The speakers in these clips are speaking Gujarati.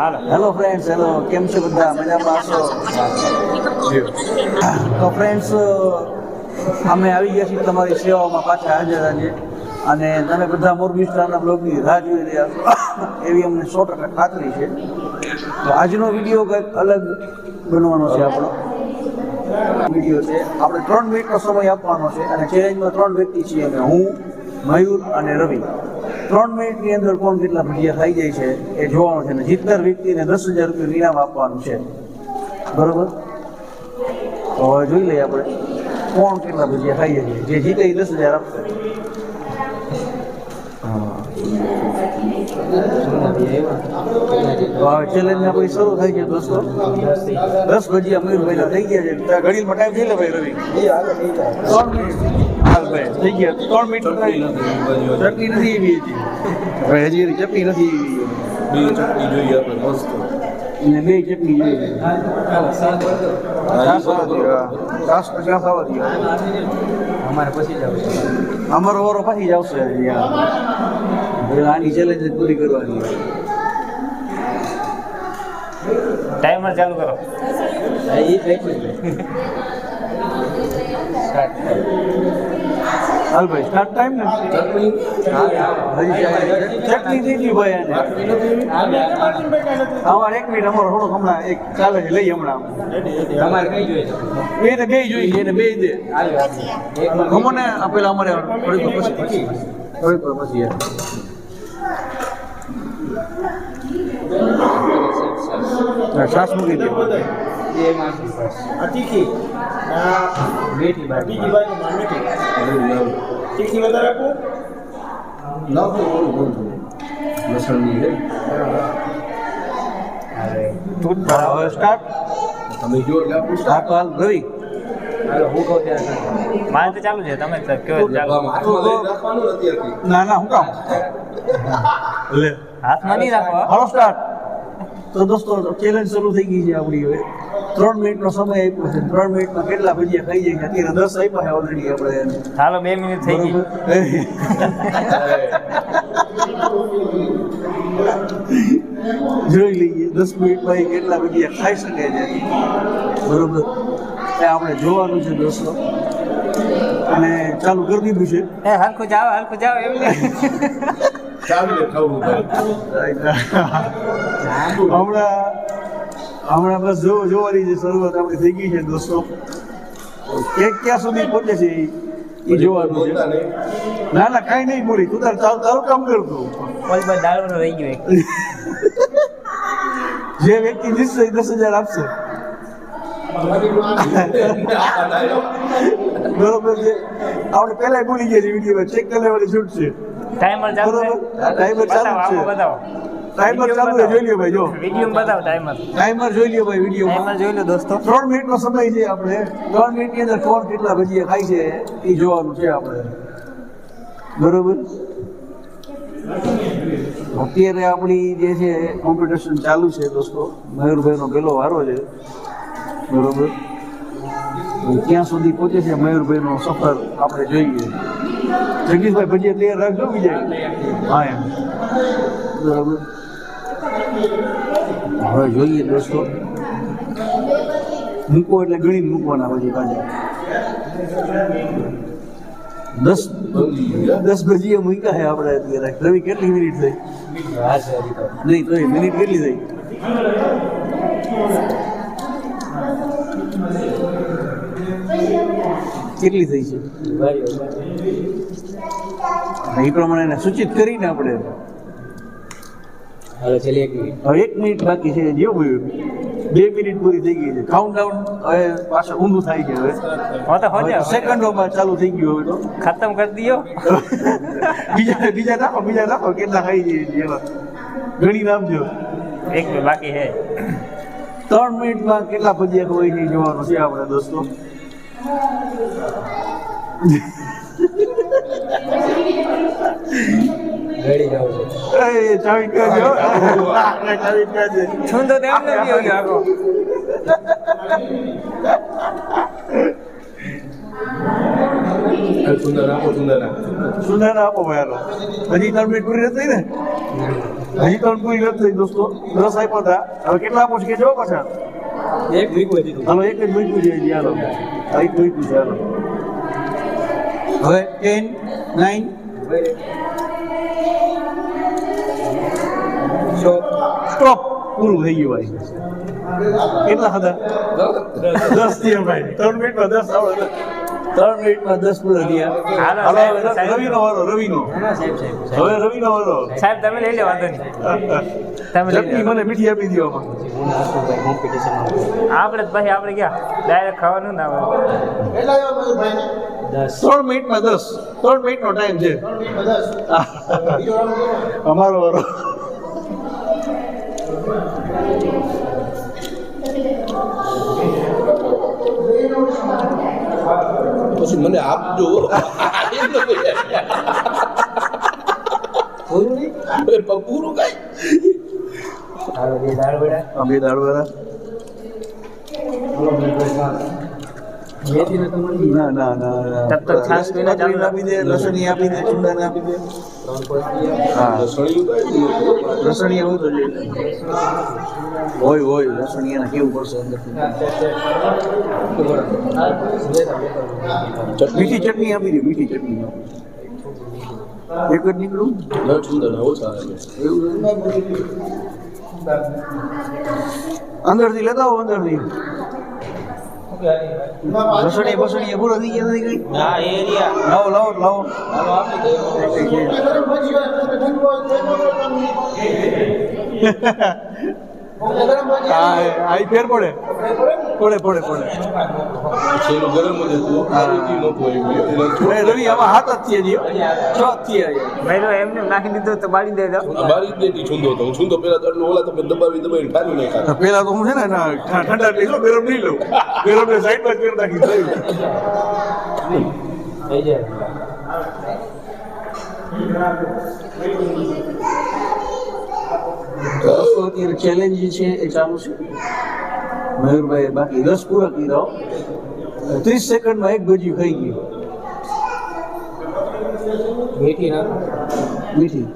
હાલો. ફ્રેન્ડ્સ હેલો કેમ છો બધા? મજામાં છો તો ફ્રેન્ડ્સ અમે આવી ગયા છીએ તમારી સેવામાં પાછા હાજર આજે. અને તમે બધા મોરબી સ્ટારના બ્લોગની રાહ જોઈ રહ્યા છો. એવી અમને સો ટકા ખાતરી છે. તો આજનો વીડિયો કંઈક અલગ બનવાનો છે આપણો. વીડિયો છે. આપણે ત્રણ મિનિટનો સમય આપવાનો છે અને ચેલેન્જમાં ત્રણ વ્યક્તિ છીએ અમે. હું, મયુર અને રવિ. ત્રણ મિનિટની અંદર કોણ કેટલા ભજીયા ખાઈ જાય છે એ જોવાનું છે અને જીતનાર વ્યક્તિને દસ હજાર રૂપિયા ઇનામ આપવાનું છે. બરોબર? હવે જોઈ લઈએ આપણે કોણ કેટલા ભજીયા ખાઈ જાય જે જીતે એ દસ હજાર આપશે. ચેલેન્જ આપણી શરૂ થઈ છે દોસ્તો. દસ ભજીયા મયુરભાઈના થઈ ગયા છે. ઘડીમાં ટાઈમ થઈ ભાઈ રવિ. ત્રણ મિનિટ. હાલ ભાઈ. થઈ ગયા. ત્રણ મિનિટ ચટણી નથી એવી હજી. ભાઈ હજી એની ચટણી નથી. એવી બે ચટણી જોઈએ આપણે મસ્ત. અને બે ચટણી જોઈએ છાશ આવવા દ્યો, હા. છાશ તો છાશ આવવા દ્યો. અમારે પછી જાવ અમારો વારો પાછી જ આવશે હજી આ. એટલે આની ચેલેન્જ પૂરી કરવાની ટાઈમર ચાલુ કરો. હાલ ભાઈ સ્ટાર્ટ ટાઈમ ને? ચટણી દીધી ચટણી થઈ ગઈ ભાઈ એને અમારે એક મિનિટ અમારો થોડોક હમણાં એક ચાલે છે લઈ હમણાં. તમારે કઈ જોઈએ એને બે જોઈએ એને બે દે. અમને ને પેલા અમારે થોડીક પછી. થોડીક પછી શ્વાસ મૂકી દે. તીખી. બેટી બીજી. બાજુ મીઠી. તીખી વધારે આપું? નાખો થોડું ઘણું થોડું. લસણની હા, હવે સ્ટાર્ટ તમે જો એટલે હાલ ત્યારે મારે તો ચાલુ છે તમે તો કયો ને ના ના હું કામ? લે. હાથમાં નહીં રાખો હાલો સ્ટાર્ટ તો દોસ્તો ચેલેન્જ શરૂ થઈ ગઈ છે આપણી હવે. ત્રણ મિનિટનો સમય આપ્યો છે. ત્રણ મિનિટમાં કેટલા ભજીયા ખાઈ જાય અત્યારે દસ આપ્યા છે ઓલરેડી આપણે. હાલો બે મિનિટ થઈ ગઈ. જોઈ લઈએ દસ મિનિટમાં એ કેટલા ભજીયા ખાઈ શકે છે. બરોબર. એ આપણે જોવાનું છે દોસ્તો. અને ચાલુ કરી દીધું છે. એ હલકું જાવ હલકું જાવ એમ નહીં. ખાવું ભાઈ હમણાં હમણાં બસ જો જોવાની જે શરૂઆત આપણી થઈ ગઈ છે દોસ્તો. ક્યાં ક્યાં સુધી પહોંચે છે એ- એ જોવાનું છે. ના ના કાંઈ નહીં બોલી. તું તાર તારું તારું કામ કરતું કોઈ બસ ડાળવાનો રહી ગયો જે વ્યક્તિ જીતશે એ દસ હજાર આપશે. બરોબર છે. આપણે પહેલા ભૂલી ગયા છે વીડિયો ચેક કરી લેવાની છૂટ છે. ટાઈમર ચાલુ છે? ટાઈમર ચાલુ છે. બતાવો. ટાઈમર ચાલુ છે જોઈ લ્યો ભાઈ જો. વીડિયો બતાવો ટાઈમર ટાઈમર જોઈ લ્યો ભાઈ વીડિયો ટાઈમર જોઈ લો દોસ્તો. ત્રણ મિનિટનો સમય છે આપણે. ત્રણ મિનિટની અંદર કોણ કેટલા ભજીયા ખાય છે એ જોવાનું છે આપણે. બરોબર? અત્યારે આપણી જે છે કોમ્પિટિશન ચાલુ છે દોસ્તો. મયુરભાઈનો પહેલો વારો છે. બરોબર? ક્યાં સુધી પહોંચે છે મયુરભાઈનો સફર આપણે જોઈએ. જગદીશભાઈ ભજીયા તૈયાર રાખજો બીજા. હા એમ. બરોબર? હવે જોઈએ દોસ્તો. મૂકો એટલે ગણી મૂકવાના પછી પાછા દસ દસ ભજીયા મૂક્યા છે આપણે અત્યારે. રવિ કેટલી મિનિટ થઈ? નહીં તો મિનિટ કેટલી થઈ? કેટલી થઈ છે? એ પ્રમાણે સૂચિત કરીને આપણે હાલો ચલી એક મિનિટ. હવે એક મિનિટ બાકી છે જેવું બે મિનિટ પૂરી થઈ ગઈ છે. કાઉન્ટ ડાઉન હવે પાછળ ઊંધું થાય છે હવે. હા તો હો સેકન્ડોમાં ચાલુ થઈ ગયું હવે તો. ખતમ કરી દિયો? બીજા બીજા નાખો બીજા નાખો કેટલા ખાઈ જઈએ એવા. ગણી નામજો એક મિનિટ બાકી છે. ત્રણ મિનિટમાં કેટલા ભજીયા હોય છે જોવાનું છે આપણે દોસ્તો? રેડી જાવ એ ચાવી કરજો છું તો તેમ નથી આખો. સુંદર આપો સુંદર આપો. સુંદર આપો ભાઈ હજી ત્રણ મિનિટ પૂરી નથી ને? હજી ત્રણ પૂરી નથી દોસ્તો. દસ આપ્યા હતા. હવે કેટલા આપો છો કે જો પાછા? એક વીક હોય હાલો એક જ મૂક્યું છે હજી હાલો. એક મૂક્યું છે હાલો. હવે ટેન નાઇન સ્ટોપ પૂરું થઈ ગયું ભાઈ. કેટલા હતા? દસ થયા ભાઈ. ત્રણ મિનિટમાં દસ આવડે. ત્રણ મિનિટમાં દસ પૂરા થયા. હવે રવિનો વારો રવિનો. સાહેબ સાહેબ હવે રવિનો વારો. સાહેબ તમે લઈ લો વાંધો નહીં. તમે ચટણી મને મીઠી આપી દો આપણે ભાઈ આપણે ગયા ડાયરેક્ટ ખાવાનું ના આવે? ત્રણ મિનિટમાં દસ. ત્રણ મિનિટનો ટાઈમ છે? અમારો વારો. પછી મને આપજો પૂરું કઈ? અમે દાળ વડા આ બે દાળવાળા મેથી નતો મળી ના ના ના ના. તબ તક છાશ પીને ચાલુ આપી દે લસણી આપી દે ચૂંદાને આપી દે. હા. લસણી હોય તો હોય હોય લસણી એને કેવું પડશે મીઠી ચટણી આપી દે મીઠી ચટણી એક જ નીકળું? ન ચૂંદા ના ઓછા આવે અંદરથી લેતા આવો અંદરથી. લસણી બસણી પૂરો થઈ ગયા નથી કઈ? હા એરિયા લાવો લાવો લાવો. હાલો આપી દે. ગરમ ભજી હોય, તમે ઠંડુ હોય, તો એનો તો તમે ગરમ ભજી હા. આ ફેર પડે પડે પડે પડે છે એનું ગરમ જ હતું ફરીથી નહોતું આવ્યું રવિ આમાં હાથ જ થયા જીઓ છ જ થયા ભાઈ એમને નાખી દીધો તો બાળી દે તો મારી જ નથી તો. હું છૂંદો પેલા તો એટલે ઓલા તમે દબાવી દબાવી ઠારી નહીં ખાતા તો હું છે ને ઠંડા લઈ લઉં ગરમ નહીં લઉં. ગરમ ને સાઈડમાં જ કરી નાખી થયું થઈ જાય. અત્યારે ચેલેન્જ છે એ ચાલુ છે. મયુરભાઈ બાકી રસ પૂરા દો ત્રીસ સેકન્ડમાં એક ભજી ખાઈ ગયું મીઠી મીઠી.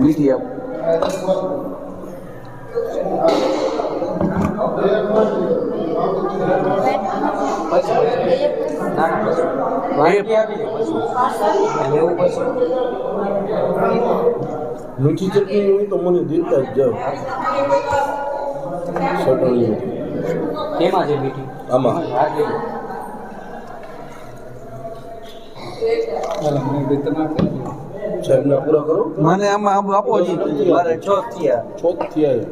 મીઠી આપ. પછી. પછી. મીઠી ચટણી હોય તો મને દેતા જ જાઓ. ચટણી કેમાં છે મીઠી આમાં. સાહેબ ના પૂરા કરો. મને આમાં આમ આપો જી. મારે છ થયા. છોક થયા છે.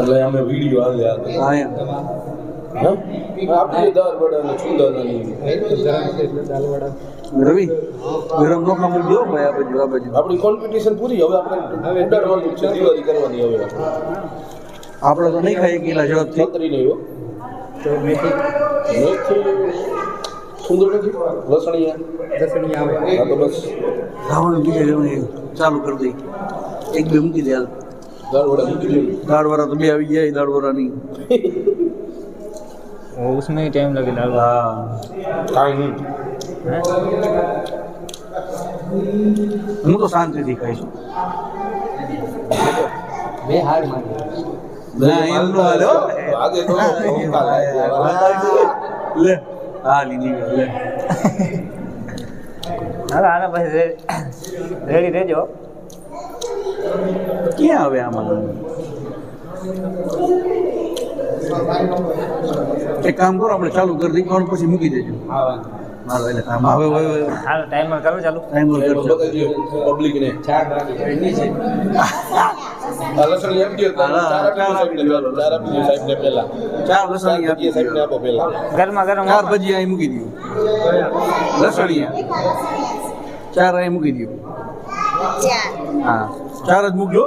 એટલે અમે વીડિયો આવ્યા હા એમ. હા? દાળ વડા ને રવિ ગરમ નો ખાવું દો ભાઈ આ બાજુ આ બાજુ. આપણી કોમ્પિટિશન પૂરી હવે આપણે ઉડાડવાનું છે દિવાળી કરવાની હવે. આપણે તો નહીં ખાઈએ ગયેલા ઝડપથી. છત્રી નહીં હો. તો મેથી. મેથી સુંદર નથી લસણીયા. આવે. તો બસ. બીજે જવાનું ચાલુ કરી દઈ એક બે મૂકી દે હાલ. દાળ વડા મૂકી દાળ વડા તો બે આવી ગયા દાળવાળા નહીં उसमें ही टाइम लगेगा હા કાંઈ નહીં હું તો શાંતિથી ખાઈશ બે હાર મારી ના એમ નો હાલે હો. આગે તો ભૂકા લાગે. લે હા લીધી લે હાલો હાલો પછી રેડી રહેજો ક્યાં આવે આમાં એક કામ કરો આપણે ચાલુ કરી દઈએ પણ પછી મૂકી દેજો. મારો એટલે કામ હવે હવે. હાલો ટાઈમર કરો ચાલુ. ટાઈમ એમાં કરજો બતાવી દો પબ્લિકને ચાર લસણ આપી દો ચાર સાહેબને. આપી સાહેબને પહેલા. પહેલા. ગરમા ગરમ ચાર ભજી અહીં મૂકી દઉં લસણીયા ચાર અહીં મૂકી દઉં હા. ચાર જ મૂકજો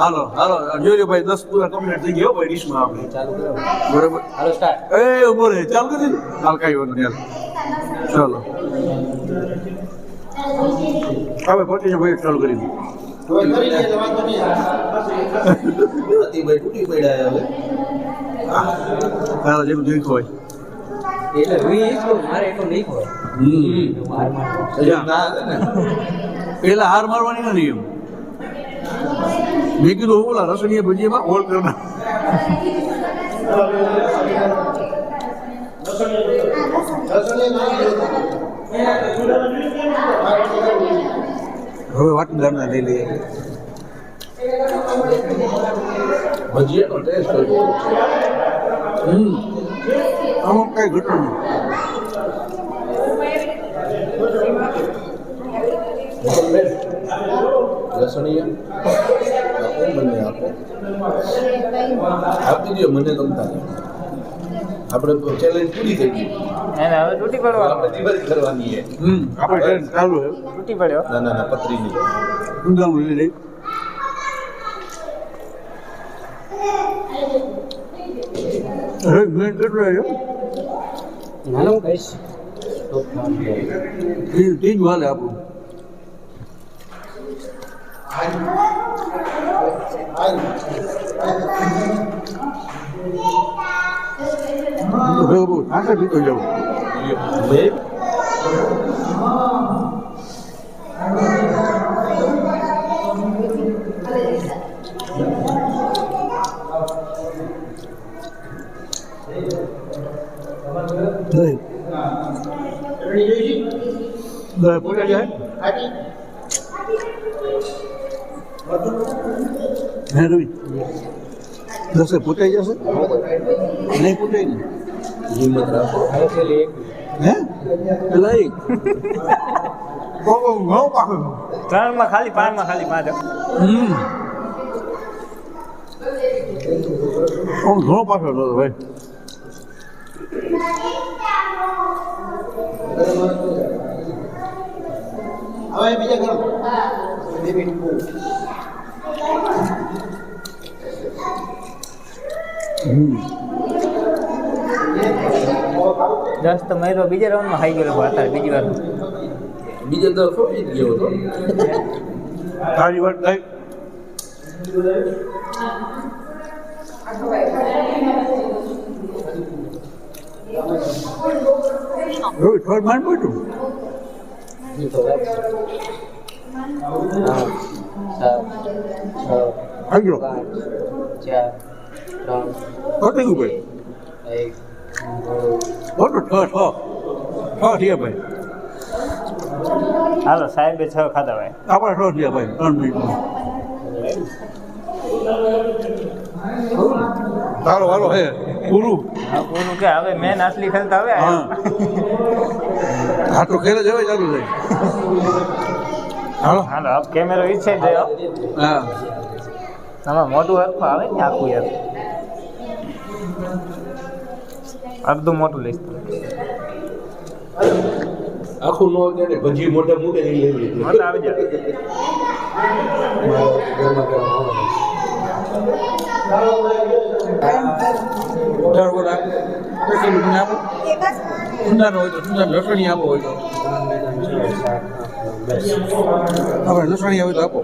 હાલો હાલો જોજો ભાઈ દસ પૂરા કમ્પ્લીટ થઈ ગયો ભાઈ ડીશમાં આપણે. ચાલુ કરો બરોબર? હાલો સ્ટાર્ટ એ ઊભો રહે ચાલુ કરી દે. હાલ કાંઈ વાંધો નહીં ચાલો. હવે પહોંચી ભાઈ ચાલુ કરી દઉં હવે કરી દે. એટલે વાંધો નહીં હતી ભાઈ તૂટી પડ્યા હવે તારા જેવું જોઈતું હોય. એટલે મારે એટલું નહીં હોય આવે હાર મારવાની ના એમ મેં કીધું, ઓલા રસણીયા ભજીયામાં હોલ કરના હવે વાટદારના લઈ લઈએ. ભજીયાનો ટેસ્ટ હમ અમુક કઈ ઘટતું લસણીયા આપો મને આપો આપી દો મને ગમતા નહીં આપણે ચેલેન્જ પૂરી થઈ ગઈ એને હવે તૂટી હવે પડવાનું આપણે દિવાળી કરવાની છે હમ આપણે ટ્રેન ચાલુ છે તૂટી પડ્યો ના ના ના પતરીની ઊંધાનું લઈ લઈ અરે મેં કેટલો આવ્યો નાનું કહીશ તો ત્રીજ ત્રીજ વાલે આપણું anh anh Bơ bơ, hát cái từ đầu. Bếp. Đây. Rồi, bố ra đây. રવિ દસે પોતાઈ જશે? નહીં પૂટાઈ ને હિંમત રાખો. હે? બહુ ઘણો પાકો. ખાલી પાંચમાં ખાલી પાંચ હમ. ઘણો પાકો હતો ભાઈ. હવે બીજા કરો દસ તો મેરો બીજા રાઉન્ડમાં ખાઈ ગયેલો અત્યારે બીજી વાર. બીજે તો ખોટી જ ગયો હતો. તારી વાત થઈ રોહિત થોડ ગયો પાંચ, ચાર, પતી ગયું ભાઈ બોલો છ છ છ થયા ભાઈ હાલો સાહેબે છ ખાધા ભાઈ આપણે છ થયા ભાઈ ત્રણ મિનિટમાં તારો વારો હે પૂરું હા પૂરું કે હવે મેન આટલી ખેલતા હવે હા તો જ જવાય ચાલુ થાય હાલો હાલો હવે કેમેરો ઈચ્છે જ હા આમાં મોટું હરખું આવે ને આખું યાર અડધું મોટું લઈશ. આખું નો તેને ભજી મોઢે મૂકે એ લેવી મોટા આવી જાય ત્રણ. આપણે લસણી આવે તો આપો.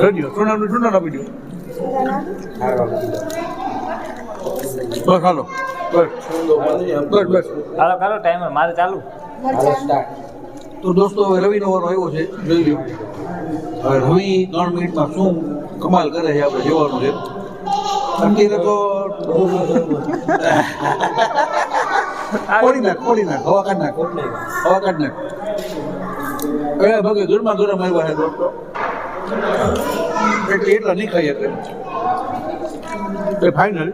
રેડિયો સુંદર આપી દો. બસ હાલો. બસ. બસ હાલો કાલો ટાઈમર મારે ચાલુ. તો દોસ્તો હવે રવિનો વારો આવ્યો છે જોઈ લો હવે રવિ ત્રણ મિનિટમાં શું કમાલ કરે છે આપણે જોવાનું છે. અત્યારે તો ખોલી નાખ ખોલી નાખ હવા કાઢ નાખ. હવા કાઢ નાખ એ ભગે ગરમા ગરમ આવ્યા છે દોસ્તો. એટલે એટલા નહીં ખાઈ એટલે એ ફાઇનલ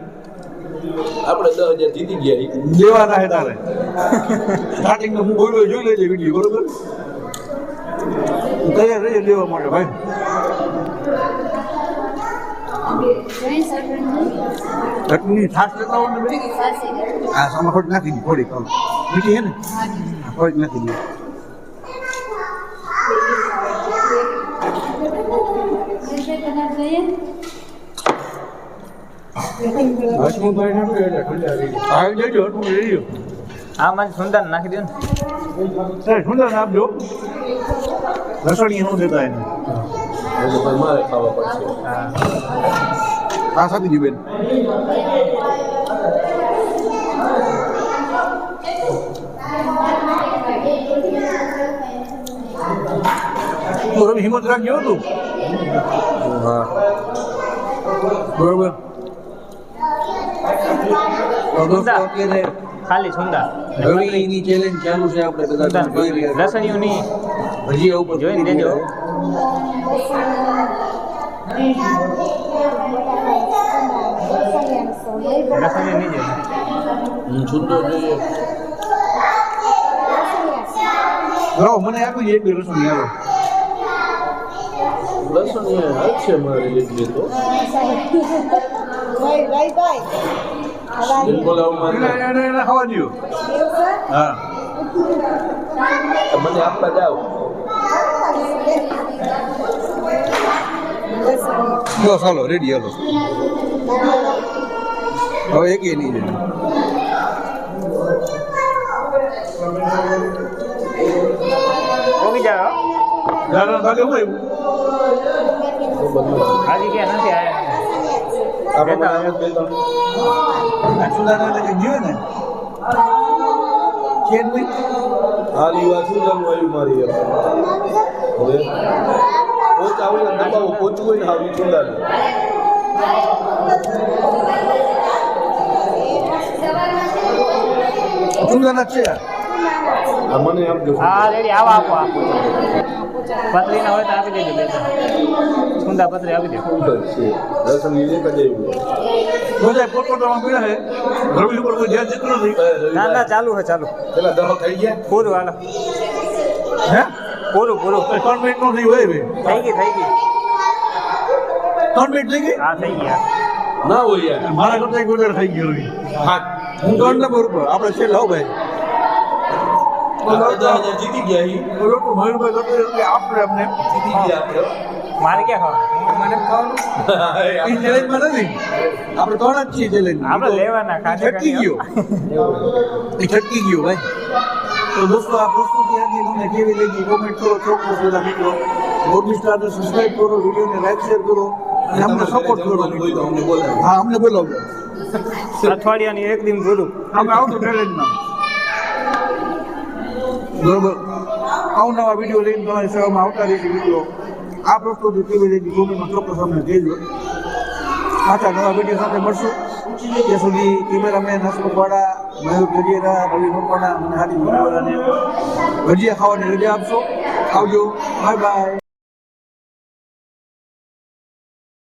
આપણે દસ હજાર જીતી ગયા. દેવાના હે તારે. સ્ટાર્ટિંગ હું બોલ્યો જોઈ લેજે વીડિયો બરોબર? તૈયાર રહીએ લેવા માટે ભાઈ. ચટણી છાશ લેતા હોય ને ભાઈ? સામા થોડી નાખી થોડી મીઠી ને? હા, થોડીક નાખી દી. હસમુખભાઈ નાખો એટલે ઠંડા થઈ જાય. આવી દેજો હું લઈ લ્યો આ મને સુંદર નાખી દો ને. સુંદર આપજો લસણી નું દેતા એને. મારે ખાવા પડશે હા જી બેન તો રવિ હિંમત રાખજો હતું હા. બરોબર. તો ખાલી સુંદા રવિની ચેલેન્જ ચાલુ છે આપણે બધા નહીં ભજીયા ઉપર જોઈને દેજો. લસણીયું નહીં જોઈએ સુંદર જોઈએ. બરાબર મને આપી એક બે રસોઈ આવો લસણ છે મારે એક બે તો એને ખાવા દો હા. મને આપવા જાઓ. જો ચાલો રેડી હાલો. હવે એક નહીં જાય પોગી જાઓ. આજે ક્યાં નથી આવ્યા? ઈ વાત શું જાણવું આવ્યું મારી એમ. હવે? પોચ આવું ને દબાવો પોચવું હોય ને આવી ચૂંદાને સુધારા. છે આ? મને આમ જો હા રેડી આવા આપો. પતરી ના હોય તો આપી દેજો બે સુંદા પતરી આપી દેજો. ના ના ચાલુ છે ચાલુ. પેલા દહ થઈ ગયા? પૂરું હાલો. હે? પૂરું પૂરું. ત્રણ મિનિટનું થઈ હોય હવે થઈ ગઈ થઈ ગઈ. ત્રણ મિનિટ થઈ ગઈ? હા થઈ ગયા. ના હોય યાર. મારા કરતા એક વધારે થઈ ગયો હા. હું ત્રણ નંબર ઉપર આપણે છે લાવ ભાઈ. જીતી ગયા આપણે અમને જીતી ગયા મારે ક્યાં ખાવાનું એ ચેલેન્જમાં નથી. આપણે ત્રણ જ છીએ ચેલેન્જ આપણે લેવાના ખાધે છટકી ગયો. એ છટકી ગયો ભાઈ. તો દોસ્તો આ પ્રસ્તુતિ હતી તમને કેવી લાગી? કોમેન્ટ કરો ચોક્કસ બધા મિત્રો. મોરબી સ્ટારને સબસ્ક્રાઇબ કરો વિડીયોને લાઈક શેર કરો. અને અમને સપોર્ટ કરો. હા અમને બોલાવજો. અઠવાડિયાની એક દિન પૂરું અમે આવતું ચેલેન્જમાં બરોબર? અવનવા વીડિયો લઈને તમારી સેવામાં આવતા રહેશે મિત્રો. આ પ્રસ્તુતિ કેવી રીતે કોમેન્ટમાં ચોક્કસ અમને કહેજો. પાછા નવા વીડિયો સાથે મળશું. ત્યાં સુધી કેમેરામેન હસમુખવાળા મયુર ગજેરા રવિ મકવાણા અને હારી મુનાવાળાને ભજીયા ખાવાની રજા આપશો. આવજો. Bye bye